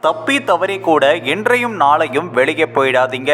தப்பி தவறி கூட இன்றையும் நாளையும் வெளியே போயிடாதீங்க.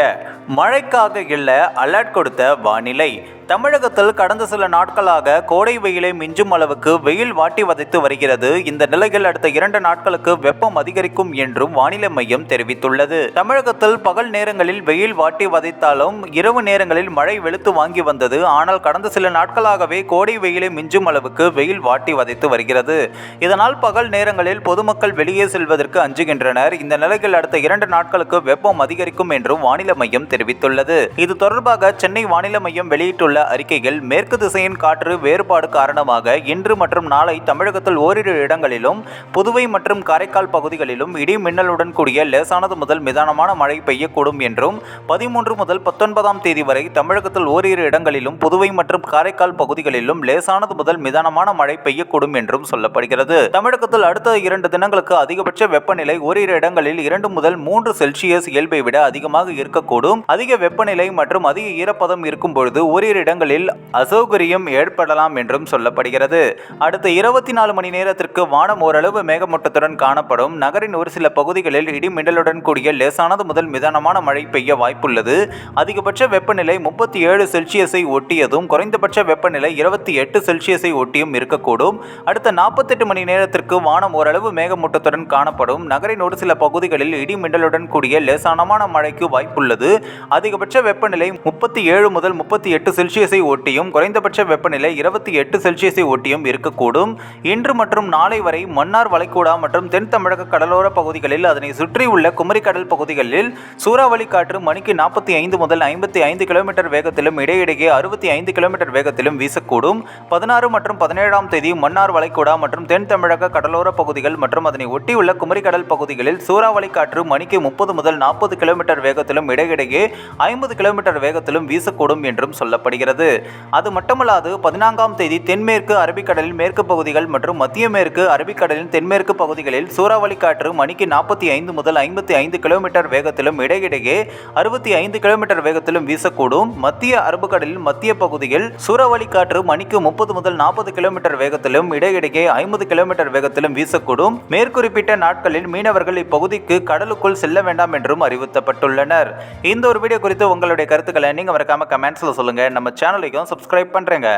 மழைக்காக இல்லை அலர்ட் கொடுத்த வானிலை. தமிழகத்தில் கடந்த சில நாட்களாக கோடை வெயிலை மிஞ்சும் அளவுக்கு வெயில் வாட்டி வதைத்து வருகிறது. இந்த நிலையில் அடுத்த இரண்டு நாட்களுக்கு வெப்பம் அதிகரிக்கும் என்றும் வானிலை மையம் தெரிவித்துள்ளது. தமிழகத்தில் பகல் நேரங்களில் வெயில் வாட்டி வதைத்தாலும் இரவு நேரங்களில் மழை வெளுத்து வாங்கி வந்தது. ஆனால் கடந்த சில நாட்களாகவே கோடை வெயிலை மிஞ்சும் அளவுக்கு வெயில் வாட்டி வதைத்து வருகிறது. இதனால் பகல் நேரங்களில் பொதுமக்கள் வெளியே செல்வதற்கு அஞ்சுகின்றனர். இந்த நிலையில் அடுத்த இரண்டு நாட்களுக்கு வெப்பம் அதிகரிக்கும் என்றும் வானிலை மையம் தெரிவித்துள்ளது. இது தொடர்பாக சென்னை வானிலை மையம் வெளியிட்டுள்ள அறிக்கையில் மேற்கு திசையின் காற்று வேறுபாடு காரணமாக இன்று மற்றும் நாளை தமிழகத்தில் ஓரிரு இடங்களிலும் புதுவை மற்றும் காரைக்கால் பகுதிகளிலும் இடி மின்னலுடன் கூடிய லேசானது முதல் மிதானமான மழை பெய்யக்கூடும் என்றும் பதிமூன்று முதல் பத்தொன்பதாம் தேதி வரை தமிழகத்தில் ஓரிரு இடங்களிலும் புதுவை மற்றும் காரைக்கால் பகுதிகளிலும் லேசானது முதல் மிதானமான மழை பெய்யக்கூடும் என்றும் சொல்லப்படுகிறது. தமிழகத்தில் அடுத்த இரண்டு தினங்களுக்கு அதிகபட்ச வெப்பநிலை ஒரு ஓரிரு இடங்களில் இரண்டு முதல் மூன்று செல்சியஸ் இயல்பை விட அதிகமாக இருக்கக்கூடும். அதிக வெப்பநிலை மற்றும் அதிக ஈரப்பதம் இருக்கும் பொழுது ஓரிரு இடங்களில் அசௌகரியம் ஏற்படலாம் என்றும் சொல்லப்படுகிறது. அடுத்த இருபத்தி நாலு மணி நேரத்திற்கு வானம் ஓரளவு மேகமூட்டத்துடன் காணப்படும். நகரின் ஒரு சில பகுதிகளில் இடி மின்னலுடன் கூடிய லேசானது முதல் மிதமான மழை பெய்ய வாய்ப்புள்ளது. அதிகபட்ச வெப்பநிலை முப்பத்தி ஏழு செல்சியஸை ஒட்டியதும் குறைந்தபட்ச வெப்பநிலை இருபத்தி எட்டு செல்சியஸை ஒட்டியும் இருக்கக்கூடும். அடுத்த நாற்பத்தெட்டு மணி நேரத்திற்கு வானம் ஓரளவு மேகமூட்டத்துடன் காணப்படும். நகரின் ஒரு சில பகுதிகளில் இடி மின்னலுடன் கூடிய லேசானமான மழைக்கு வாய்ப்புள்ளது. அதிகபட்ச வெப்பநிலை முப்பத்தி ஏழு முதல் முப்பத்தி எட்டு செல்சியஸை ஒட்டியும் குறைந்தபட்ச வெப்பநிலை இருபத்தி எட்டு செல்சியஸை ஒட்டியும் இருக்கக்கூடும். இன்று மற்றும் நாளை வரை மன்னார் வளைகுடா மற்றும் தென் தமிழக கடலோர பகுதிகளில் அதனை சுற்றியுள்ள குமரிக்கடல் பகுதிகளில் சூறாவளி காற்று மணிக்கு நாற்பத்தி ஐந்து முதல் ஐம்பத்தி ஐந்து கிலோமீட்டர் வேகத்திலும் இடையிடையே அறுபத்தி ஐந்து கிலோமீட்டர் வேகத்திலும் வீசக்கூடும். பதினாறு மற்றும் பதினேழாம் தேதி மன்னார் வளைகுடா மற்றும் தென் தமிழக கடலோர பகுதிகள் மற்றும் அதனை ஒட்டியுள்ள குமரிக்கடல் பகுதிகள் பகுதிகளில் சூறாவளி காற்று மணிக்கு முப்பது முதல் நாற்பது கிலோமீட்டர் வேகத்திலும் இடையிடையே ஐம்பது கிலோமீட்டர் வேகத்திலும் வீசக்கூடும் என்றும் சொல்லப்படுகிறது. அது மட்டுமல்லாது பதினான்காம் தேதி தென்மேற்கு அரபிக்கடலில் மேற்கு பகுதிகள் மற்றும் மத்திய மேற்கு அரபிக்கடலின் தென்மேற்கு பகுதிகளில் சூறாவளி காற்று மணிக்கு நாற்பத்தி ஐந்து முதல் ஐம்பத்தி ஐந்து கிலோமீட்டர் வேகத்திலும் இடையிடையே அறுபத்தி ஐந்து கிலோமீட்டர் வேகத்திலும் வீசக்கூடும். மத்திய அரபுக்கடலில் மத்திய பகுதியில் சூறாவளி காற்று மணிக்கு முப்பது முதல் நாற்பது கிலோமீட்டர் வேகத்திலும் இடையிடையே ஐம்பது கிலோமீட்டர் வேகத்திலும் வீசக்கூடும். மேற்குறிப்பிட்ட நாட்களில் மீனவர்கள் இப்பகுதிக்கு கடலுக்குள் செல்ல வேண்டாம் என்றும் அறிவுறுத்தப்பட்டுள்ளனர். இந்த ஒரு வீடியோ குறித்து உங்களுடைய கருத்துக்களை நீங்க மறக்காம கமெண்ட்ஸில் சொல்லுங்க. நம்ம சேனலையும் சப்ஸ்கிரைப் பண்ணுறேங்க